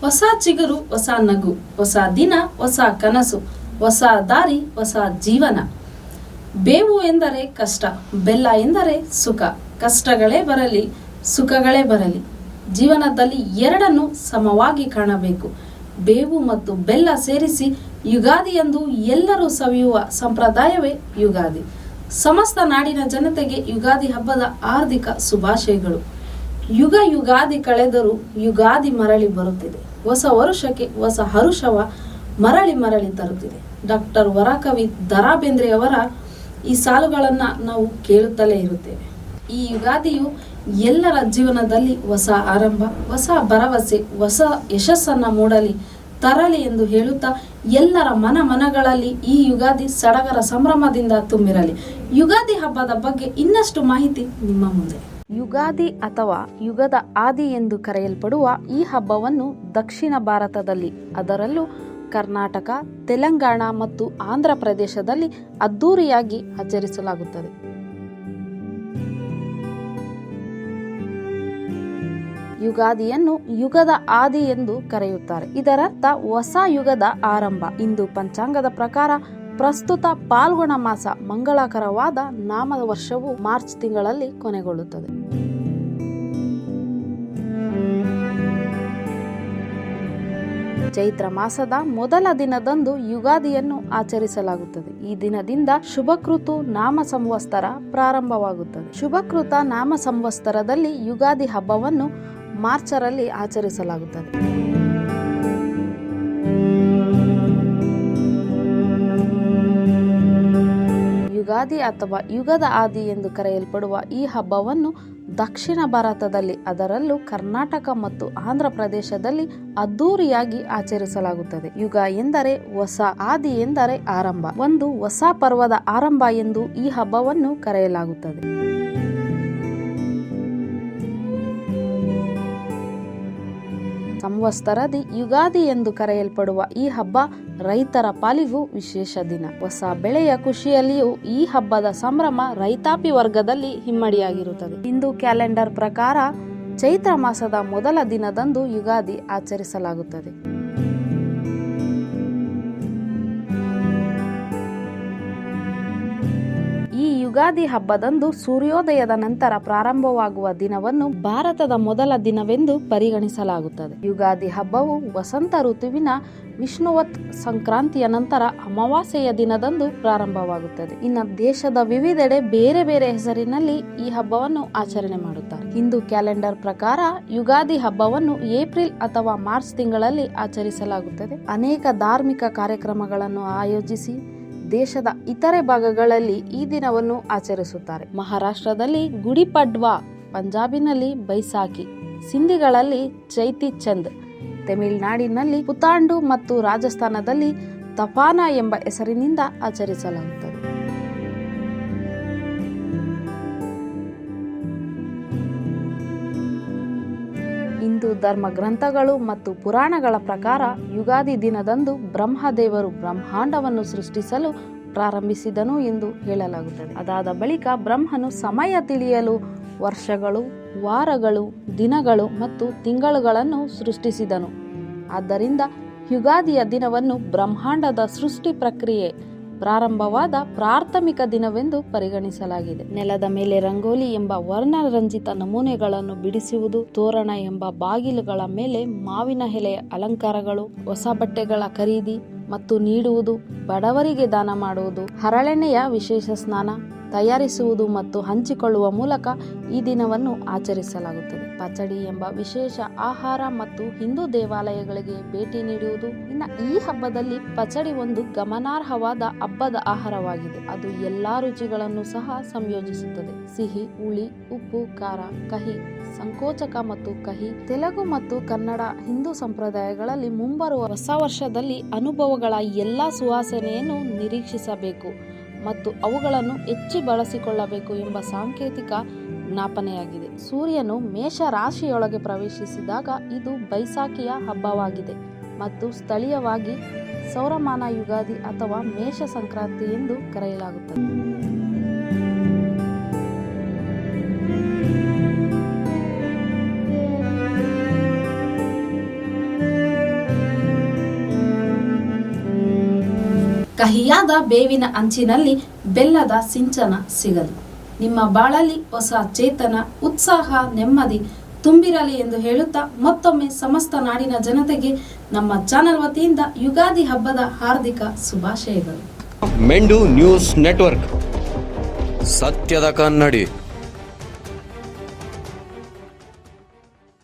ಹೊಸ ಚಿಗುರು, ಹೊಸ ನಗು, ಹೊಸ ದಿನ, ಹೊಸ ಕನಸು, ಹೊಸ ದಾರಿ, ಹೊಸ ಜೀವನ. ಬೇವು ಎಂದರೆ ಕಷ್ಟ, ಬೆಲ್ಲ ಎಂದರೆ ಸುಖ. ಕಷ್ಟಗಳೇ ಬರಲಿ, ಸುಖಗಳೇ ಬರಲಿ. ಜೀವನದಲ್ಲಿ ಎರಡನ್ನು ಸಮವಾಗಿ ಕಾಣಬೇಕು. ಬೇವು ಮತ್ತು ಬೆಲ್ಲ ಸೇರಿಸಿ ಯುಗಾದಿಯಂದು ಎಲ್ಲರೂ ಸವಿಯುವ ಸಂಪ್ರದಾಯವೇ ಯುಗಾದಿ. ಸಮಸ್ತ ನಾಡಿನ ಜನತೆಗೆ ಯುಗಾದಿ ಹಬ್ಬದ ಹಾರ್ದಿಕ ಶುಭಾಶಯಗಳು. ಯುಗ ಯುಗಾದಿ ಕಳೆದರೂ ಯುಗಾದಿ ಮರಳಿ ಬರುತ್ತಿದೆ. ಹೊಸ ವರುಷಕ್ಕೆ ಹೊಸ ಹರುಷವ ಮರಳಿ ಮರಳಿ ತರುತ್ತಿದೆ. ಡಾಕ್ಟರ್ ವರಕವಿ ದರಾ ಬೇಂದ್ರೆಯವರ ಈ ಸಾಲುಗಳನ್ನು ನಾವು ಕೇಳುತ್ತಲೇ ಇರುತ್ತೇವೆ. ಈ ಯುಗಾದಿಯು ಎಲ್ಲರ ಜೀವನದಲ್ಲಿ ಹೊಸ ಆರಂಭ, ಹೊಸ ಭರವಸೆ, ಹೊಸ ಯಶಸ್ಸನ್ನ ಮೂಡಲಿ, ತರಲಿ ಎಂದು ಹೇಳುತ್ತಾ ಎಲ್ಲರ ಮನ ಮನಗಳಲ್ಲಿ ಈ ಯುಗಾದಿ ಸಡಗರ ಸಂಭ್ರಮದಿಂದ ತುಂಬಿರಲಿ. ಯುಗಾದಿ ಹಬ್ಬದ ಬಗ್ಗೆ ಇನ್ನಷ್ಟು ಮಾಹಿತಿ ನಿಮ್ಮ ಮುಂದೆ. ಯುಗಾದಿ ಅಥವಾ ಯುಗದ ಆದಿ ಎಂದು ಕರೆಯಲ್ಪಡುವ ಈ ಹಬ್ಬವನ್ನು ದಕ್ಷಿಣ ಭಾರತದಲ್ಲಿ, ಅದರಲ್ಲೂ ಕರ್ನಾಟಕ, ತೆಲಂಗಾಣ ಮತ್ತು ಆಂಧ್ರ ಪ್ರದೇಶದಲ್ಲಿ ಅದ್ದೂರಿಯಾಗಿ ಆಚರಿಸಲಾಗುತ್ತದೆ. ಯುಗಾದಿಯನ್ನು ಯುಗದ ಆದಿ ಎಂದು ಕರೆಯುತ್ತಾರೆ. ಇದರರ್ಥ, ಹೊಸ ಯುಗದ ಆರಂಭ. ಇಂದು ಪಂಚಾಂಗದ ಪ್ರಕಾರ ಪ್ರಸ್ತುತ ಪಾಲ್ಗುಣ ಮಾಸ ಮಂಗಳಕರವಾದ ನಾಮದ ವರ್ಷವು ಮಾರ್ಚ್ ತಿಂಗಳಲ್ಲಿ ಕೊನೆಗೊಳ್ಳುತ್ತದೆ. ಚೈತ್ರ ಮಾಸದ ಮೊದಲ ದಿನದಂದು ಯುಗಾದಿಯನ್ನು ಆಚರಿಸಲಾಗುತ್ತದೆ. ಈ ದಿನದಿಂದ ಶುಭಕೃತು ನಾಮ ಸಂವತ್ಸರ ಪ್ರಾರಂಭವಾಗುತ್ತದೆ. ಶುಭಕೃತ ನಾಮ ಸಂವತ್ಸರದಲ್ಲಿ ಯುಗಾದಿ ಹಬ್ಬವನ್ನು ಮಾರ್ಚರಲ್ಲಿ ಆಚರಿಸಲಾಗುತ್ತದೆ. ಯುಗಾದಿ ಅಥವಾ ಯುಗದ ಆದಿ ಎಂದು ಕರೆಯಲ್ಪಡುವ ಈ ಹಬ್ಬವನ್ನು ದಕ್ಷಿಣ ಭಾರತದಲ್ಲಿ, ಅದರಲ್ಲೂ ಕರ್ನಾಟಕ ಮತ್ತು ಆಂಧ್ರ ಪ್ರದೇಶದಲ್ಲಿ ಅದ್ದೂರಿಯಾಗಿ ಆಚರಿಸಲಾಗುತ್ತದೆ. ಯುಗ ಎಂದರೆ ಹೊಸ, ಆದಿ ಎಂದರೆ ಆರಂಭ. ಒಂದು ಹೊಸ ಪರ್ವದ ಆರಂಭ ಎಂದು ಈ ಹಬ್ಬವನ್ನು ಕರೆಯಲಾಗುತ್ತದೆ. ಸಂವತ್ಸರದಿ ಯುಗಾದಿ ಎಂದು ಕರೆಯಲ್ಪಡುವ ಈ ಹಬ್ಬ ರೈತರ ಪಾಲಿಗೂ ವಿಶೇಷ ದಿನ. ಹೊಸ ಬೆಳೆಯ ಖುಷಿಯಲ್ಲಿಯೂ ಈ ಹಬ್ಬದ ಸಂಭ್ರಮ ರೈತಾಪಿ ವರ್ಗದಲ್ಲಿ ಹಿಮ್ಮಡಿಯಾಗಿರುತ್ತದೆ. ಹಿಂದೂ ಕ್ಯಾಲೆಂಡರ್ ಪ್ರಕಾರ ಚೈತ್ರ ಮಾಸದ ಮೊದಲ ದಿನದಂದು ಯುಗಾದಿ ಆಚರಿಸಲಾಗುತ್ತದೆ. ಯುಗಾದಿ ಹಬ್ಬದಂದು ಸೂರ್ಯೋದಯದ ನಂತರ ಪ್ರಾರಂಭವಾಗುವ ದಿನವನ್ನು ಭಾರತದ ಮೊದಲ ದಿನವೆಂದು ಪರಿಗಣಿಸಲಾಗುತ್ತದೆ. ಯುಗಾದಿ ಹಬ್ಬವು ವಸಂತ ಋತುವಿನ ವಿಷ್ಣುವತ್ ಸಂಕ್ರಾಂತಿಯ ನಂತರ ಅಮಾವಾಸ್ಯೆಯ ದಿನದಂದು ಪ್ರಾರಂಭವಾಗುತ್ತದೆ. ಇನ್ನು ದೇಶದ ವಿವಿಧೆಡೆ ಬೇರೆ ಬೇರೆ ಹೆಸರಿನಲ್ಲಿ ಈ ಹಬ್ಬವನ್ನು ಆಚರಣೆ ಮಾಡುತ್ತಾರೆ. ಹಿಂದೂ ಕ್ಯಾಲೆಂಡರ್ ಪ್ರಕಾರ ಯುಗಾದಿ ಹಬ್ಬವನ್ನು ಏಪ್ರಿಲ್ ಅಥವಾ ಮಾರ್ಚ್ ತಿಂಗಳಲ್ಲಿ ಆಚರಿಸಲಾಗುತ್ತದೆ. ಅನೇಕ ಧಾರ್ಮಿಕ ಕಾರ್ಯಕ್ರಮಗಳನ್ನು ಆಯೋಜಿಸಿ ದೇಶದ ಇತರೆ ಭಾಗಗಳಲ್ಲಿ ಈ ದಿನವನ್ನು ಆಚರಿಸುತ್ತಾರೆ. ಮಹಾರಾಷ್ಟ್ರದಲ್ಲಿ ಗುಡಿ ಪಡ್ವಾ, ಪಂಜಾಬಿನಲ್ಲಿ ಬೈಸಾಖಿ ಸಿಂಧಿಗಳಲ್ಲಿ ಚೈತಿ ಚಂದ್, ತಮಿಳುನಾಡಿನಲ್ಲಿ ಪುತಾಂಡು ಮತ್ತು ರಾಜಸ್ಥಾನದಲ್ಲಿ ತಪಾನ ಎಂಬ ಹೆಸರಿನಿಂದ ಆಚರಿಸಲಾಗುತ್ತದೆ. ಹಿಂದೂ ಧರ್ಮ ಗ್ರಂಥಗಳು ಮತ್ತು ಪುರಾಣಗಳ ಪ್ರಕಾರ ಯುಗಾದಿ ದಿನದಂದು ಬ್ರಹ್ಮದೇವರು ಬ್ರಹ್ಮಾಂಡವನ್ನು ಸೃಷ್ಟಿಸಲು ಪ್ರಾರಂಭಿಸಿದನು ಎಂದು ಹೇಳಲಾಗುತ್ತದೆ. ಅದಾದ ಬಳಿಕ ಬ್ರಹ್ಮನು ಸಮಯ ತಿಳಿಯಲು ವರ್ಷಗಳು, ವಾರಗಳು, ದಿನಗಳು ಮತ್ತು ತಿಂಗಳುಗಳನ್ನು ಸೃಷ್ಟಿಸಿದನು. ಆದ್ದರಿಂದ ಯುಗಾದಿಯ ದಿನವನ್ನು ಬ್ರಹ್ಮಾಂಡದ ಸೃಷ್ಟಿ ಪ್ರಕ್ರಿಯೆ ಪ್ರಾರಂಭವಾದ ಪ್ರಾಥಮಿಕ ದಿನವೆಂದು ಪರಿಗಣಿಸಲಾಗಿದೆ. ನೆಲದ ಮೇಲೆ ರಂಗೋಲಿ ಎಂಬ ವರ್ಣರಂಜಿತ ನಮೂನೆಗಳನ್ನು ಬಿಡಿಸುವುದು, ತೋರಣ ಎಂಬ ಬಾಗಿಲುಗಳ ಮೇಲೆ ಮಾವಿನ ಎಲೆಯ ಅಲಂಕಾರಗಳು, ಹೊಸ ಬಟ್ಟೆಗಳ ಖರೀದಿ ಮತ್ತು ನೀಡುವುದು, ಬಡವರಿಗೆ ದಾನ ಮಾಡುವುದು, ಹರಳೆಣ್ಣೆಯ ವಿಶೇಷ ಸ್ನಾನ ತಯಾರಿಸುವುದು ಮತ್ತು ಹಂಚಿಕೊಳ್ಳುವ ಮೂಲಕ ಈ ದಿನವನ್ನು ಆಚರಿಸಲಾಗುತ್ತದೆ. ಪಚಡಿ ಎಂಬ ವಿಶೇಷ ಆಹಾರ ಮತ್ತು ಹಿಂದೂ ದೇವಾಲಯಗಳಿಗೆ ಭೇಟಿ ನೀಡುವುದು ಇನ್ನು ಈ ಹಬ್ಬದಲ್ಲಿ ಪಚಡಿ ಒಂದು ಗಮನಾರ್ಹವಾದ ಹಬ್ಬದ ಆಹಾರವಾಗಿದೆ. ಅದು ಎಲ್ಲಾ ರುಚಿಗಳನ್ನು ಸಹ ಸಂಯೋಜಿಸುತ್ತದೆ. ಸಿಹಿ, ಹುಳಿ, ಉಪ್ಪು, ಖಾರ, ಕಹಿ, ಸಂಕೋಚಕ ಮತ್ತು ಕಹಿ, ತೆಲುಗು ಮತ್ತು ಕನ್ನಡ ಹಿಂದೂ ಸಂಪ್ರದಾಯಗಳಲ್ಲಿ ಮುಂಬರುವ ಹೊಸ ವರ್ಷದಲ್ಲಿ ಅನುಭವಗಳ ಎಲ್ಲಾ ಸುವಾಸನೆಯನ್ನು ನಿರೀಕ್ಷಿಸಬೇಕು. ಮತ್ತು ಅವುಗಳನ್ನು ಹೆಚ್ಚು ಬಳಸಿಕೊಳ್ಳಬೇಕು ಎಂಬ ಸಾಂಕೇತಿಕ ಜ್ಞಾಪನೆಯಾಗಿದೆ. ಸೂರ್ಯನು ಮೇಷ ರಾಶಿಯೊಳಗೆ ಪ್ರವೇಶಿಸಿದಾಗ ಇದು ಬೈಸಾಖಿಯ ಹಬ್ಬವಾಗಿದೆ ಮತ್ತು ಸ್ಥಳೀಯವಾಗಿ ಸೌರಮಾನ ಯುಗಾದಿ ಅಥವಾ ಮೇಷ ಸಂಕ್ರಾಂತಿ ಎಂದು ಕರೆಯಲಾಗುತ್ತದೆ. ಕಹಿಯಾದ ಬೇವಿನ ಅಂಚಿನಲ್ಲಿ ಬೆಲ್ಲದ ಸಿಂಚನ ಸಿಗದು. ನಿಮ್ಮ ಬಾಳಲ್ಲಿ ಹೊಸ ಚೇತನ, ಉತ್ಸಾಹ, ನೆಮ್ಮದಿ ತುಂಬಿರಲಿ ಎಂದು ಹೇಳುತ್ತಾ ಮತ್ತೊಮ್ಮೆ ಸಮಸ್ತ ನಾಡಿನ ಜನತೆಗೆ ನಮ್ಮ ಚಾನಲ್ ವತಿಯಿಂದ ಯುಗಾದಿ ಹಬ್ಬದ ಹಾರ್ದಿಕ ಶುಭಾಶಯಗಳು. ಮೆಂಡು ನ್ಯೂಸ್ ನೆಟ್ವರ್ಕ್. ಸತ್ಯದ ಕನ್ನಡಿ.